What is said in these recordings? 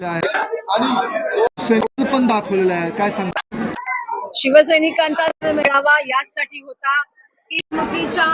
आणि पण दाखवलेलं आहे काय सांग शिवसैनिकांचा मेळावा यासाठी होता. की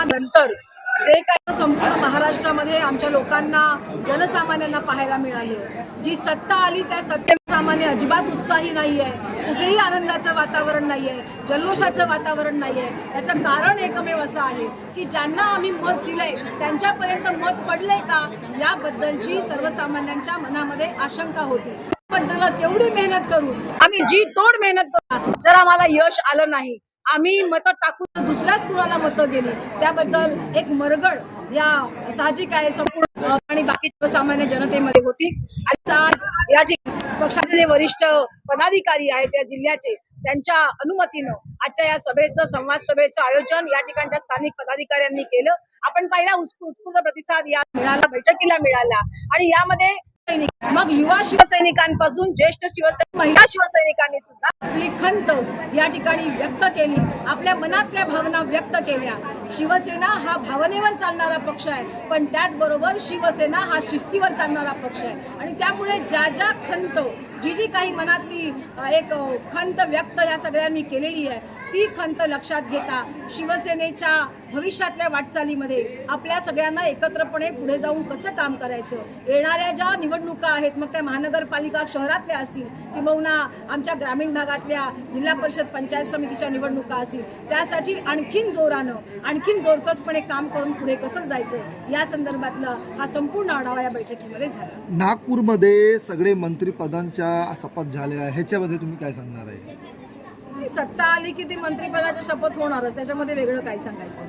नंतर जे काही संपूर्ण महाराष्ट्रामध्ये आमच्या लोकांना जनसामान्यांना पाहायला मिळालं. जी सत्ता आली त्या सत्तेसामान्य अजिबात उत्साही नाही आहे कुठेही आनंदाचं वातावरण नाही आहे जल्लोषाचं वातावरण नाही आहे त्याचं कारण एकमेव असं आहे की ज्यांना आम्ही मत दिलंय त्यांच्यापर्यंत मत पडलंय का? याबद्दलची सर्वसामान्यांच्या मनामध्ये आशंका होती. बद्दलच एवढी मेहनत करून आम्ही जी तोड मेहनत करू जर आम्हाला यश आलं नाही. आम्ही मतं टाकून दुसऱ्याच कुणाला मतं दिली. त्याबद्दल एक मरगड या साहजिक आहे संपूर्ण आणि बाकी सामान्य जनतेमध्ये होती. आणि आज या ठिकाणी पक्षाचे जे वरिष्ठ पदाधिकारी आहेत त्या जिल्ह्याचे त्यांच्या अनुमतीनं आजच्या या सभेचं संवाद सभेचं आयोजन या ठिकाणच्या स्थानिक पदाधिकाऱ्यांनी केलं. आपण पहिला उत्स्फूर्त प्रतिसाद या मिळाला बैठकीला मिळाला. आणि यामध्ये सैनिक मग युवा शिवसैनिकांपासून ज्येष्ठ शिवसैनिक महिला शिवसैनिकांनी सुद्धा आपली खंत या ठिकाणी व्यक्त केली. आपल्या मनातल्या भावना व्यक्त केल्या. शिवसेना हा भावनेवर चालणारा पक्ष आहे. पण त्याचबरोबर शिवसेना हा शिस्तीवर चालणारा पक्ष आहे. आणि त्यामुळे ज्या ज्या खंत जी जी काही मनातली एक खंत व्यक्त या सगळ्यांनी केलेली आहे ती खंत लक्षात घेता शिवसेनेच्या भविष्यातल्या वाटचालीमध्ये आपल्या सगळ्यांना एकत्रपणे पुढे जाऊन कसं काम करायचं? येणाऱ्या ज्या निवडणुका आहेत मग त्या महानगरपालिका शहरातल्या असतील किंबहुना आमच्या ग्रामीण भागातल्या जिल्हा परिषद पंचायत समितीच्या निवडणुका असतील त्यासाठी आणखीन जोरानं आणखीन जोरकसपणे काम करून पुढे कसं जायचं? या संदर्भातला हा संपूर्ण आढावा या बैठकीमध्ये झाला. नागपूरमध्ये सगळे मंत्रिपदांच्या शपथ झाल्या आहे? ह्याच्यामध्ये तुम्ही काय सांगणार आहे? सत्ता आली की ती मंत्रिपदाची शपथ होणारच. त्याच्यामध्ये वेगळं काय सांगायचं?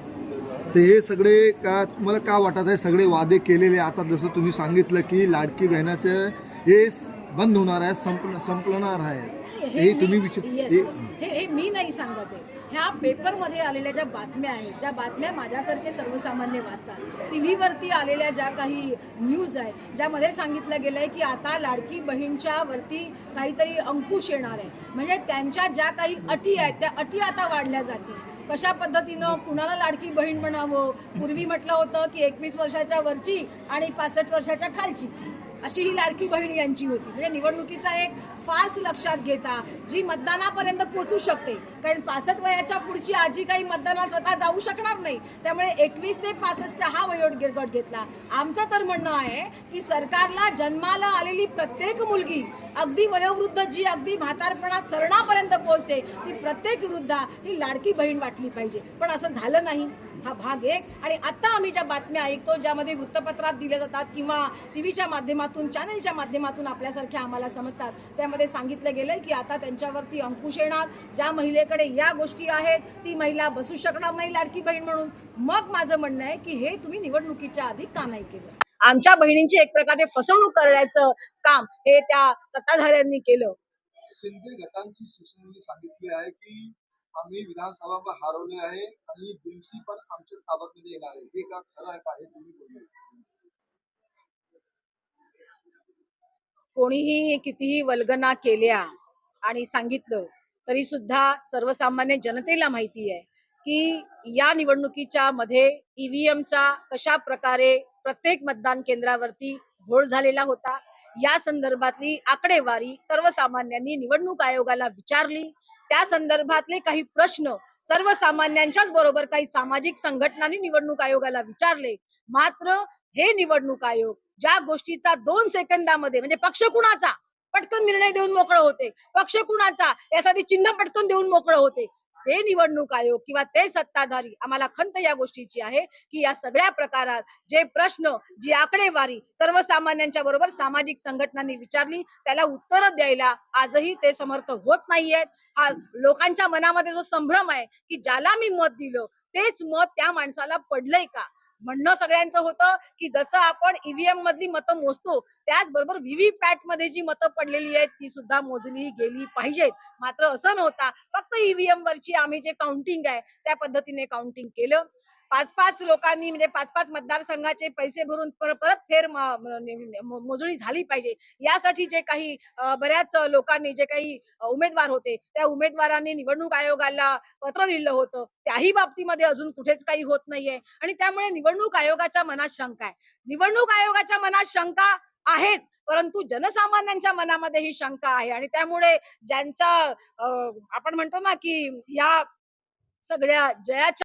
ते हे सगळे का तुम्हाला का वाटत आहे? सगळे वादे केलेले आता जसं तुम्ही सांगितलं की लाडकी बहिणाचं हे स- बंद होणार आहे संपलं संपणार आहे. हे तुम्ही हे- मी नाही सांगत आहे. ह्या पेपरमध्ये आलेल्या ज्या बातम्या आहेत ज्या बातम्या माझ्यासारखे सर्वसामान्य वाचतात टी व्हीवरती आलेल्या ज्या काही न्यूज आहेत ज्यामध्ये सांगितलं गेलं आहे की आता लाडकी बहीणच्या वरती काहीतरी अंकुश येणार आहे. म्हणजे त्यांच्या ज्या काही अटी आहेत त्या अटी आता वाढल्या जातील. कशा पद्धतीनं कुणाला लाडकी बहीण बनावं पूर्वी म्हटलं होतं की एकवीस वर्षाच्या वरची आणि पासष्ट वर्षाच्या खालची. अशी ही लाडकी बहीण यांची होती. म्हणजे निवडणुकीचा एक फास लक्षात घेता जी मतदानापर्यंत पोचू शकते. कारण पासष्ट वयाच्या पुढची आजी काही मतदानात स्वतः जाऊ शकणार नाही. त्यामुळे एकवीस ते पासष्ट हा वयोट गट घेतला. आमचं तर म्हणणं आहे की सरकारला जन्माला आलेली प्रत्येक मुलगी अगदी वयोवृद्ध जी अगदी म्हातारपणात सरणापर्यंत पोहोचते ती प्रत्येक वृद्धा ही लाडकी बहीण वाटली पाहिजे. पण असं झालं नाही. हा भाग एक. आणि आता आम्ही ज्या बातम्या ऐकतो ज्यामध्ये वृत्तपत्रात दिल्या जातात किंवा टी व्हीच्या माध्यमातून चॅनलच्या माध्यमातून आपल्यासारख्या आम्हाला समजतात. त्यामध्ये सांगितलं गेलंय की आता त्यांच्यावरती अंकुश येणार. ज्या महिलेकडे या गोष्टी आहेत ती महिला बसू शकणार नाही लाडकी बहीण म्हणून. मग माझं म्हणणं आहे की हे तुम्ही निवडणुकीच्या आधी का नाही केलं? आमच्या बहिणींची एक प्रकारे फसवणूक करण्याचं काम हे त्या सत्ताधाऱ्यांनी केलं. शिंदे गटांची शिवसेनेने सांगितले आहे की आम्ही विधानसभा हरवले आहे आणि बीएमसी पण आमच्या ताब्यात येणार आहे. हे का खरं आहे का हे तुम्ही बोलले कोणीही कितीही वल्गना केल्या आणि सांगितलं तरी सुद्धा सर्वसामान्य जनतेला माहिती आहे की या निवडणुकीच्या मध्ये ईव्हीएमचा कशा प्रकारे प्रत्येक मतदान केंद्रावरती घोळ झालेला होता या संदर्भातली आकडेवारी सर्वसामान्यांनी निवडणूक आयोगाला विचारली त्या संदर्भातले काही प्रश्न सर्वसामान्यांच्याच बरोबर काही सामाजिक संघटनांनी निवडणूक आयोगाला विचारले. मात्र हे निवडणूक आयोग ज्या गोष्टीचा दोन सेकंदामध्ये म्हणजे पक्ष कुणाचा? पटकन निर्णय देऊन मोकळं होते. पक्ष कुणाचा? यासाठी चिन्ह पटकन देऊन मोकळं होते. ते निवडणूक आयोग किंवा ते सत्ताधारी आम्हाला खंत या गोष्टीची आहे की या सगळ्या प्रकारात जे प्रश्न जी आकडेवारी सर्वसामान्यांच्या बरोबर सामाजिक संघटनांनी विचारली त्याला उत्तर द्यायला आजही ते समर्थ होत नाहीयेत. हा लोकांच्या मनामध्ये जो संभ्रम आहे की ज्याला मी मत दिलं तेच मत त्या माणसाला पडलंय का? म्हणणं सगळ्यांचं होतं की जसं आपण ईव्हीएम मधली मतं मोजतो त्याचबरोबर व्हीव्हीपॅटमध्ये जी मतं पडलेली आहेत ती सुद्धा मोजली गेली पाहिजेत. मात्र असं नव्हता. फक्त ईव्हीएम वरची आम्ही जे काउंटिंग आहे त्या पद्धतीने काउंटिंग केलं. पाच पाच लोकांनी म्हणजे पाच पाच मतदारसंघाचे पैसे भरून पर- परत फेर मोजणी झाली पाहिजे. यासाठी जे काही बऱ्याच लोकांनी जे काही उमेदवार होते त्या उमेदवारांनी निवडणूक आयोगाला पत्र लिहिलं होतं. त्याही बाबतीमध्ये अजून कुठेच काही होत नाहीये. आणि त्यामुळे निवडणूक आयोगाच्या मनात शंका आहे. निवडणूक आयोगाच्या मनात शंका आहेच परंतु जनसामान्यांच्या मनामध्ये ही शंका आहे. आणि त्यामुळे ज्यांच्या अं, आपण म्हणतो ना की या सगळ्या जयाच्या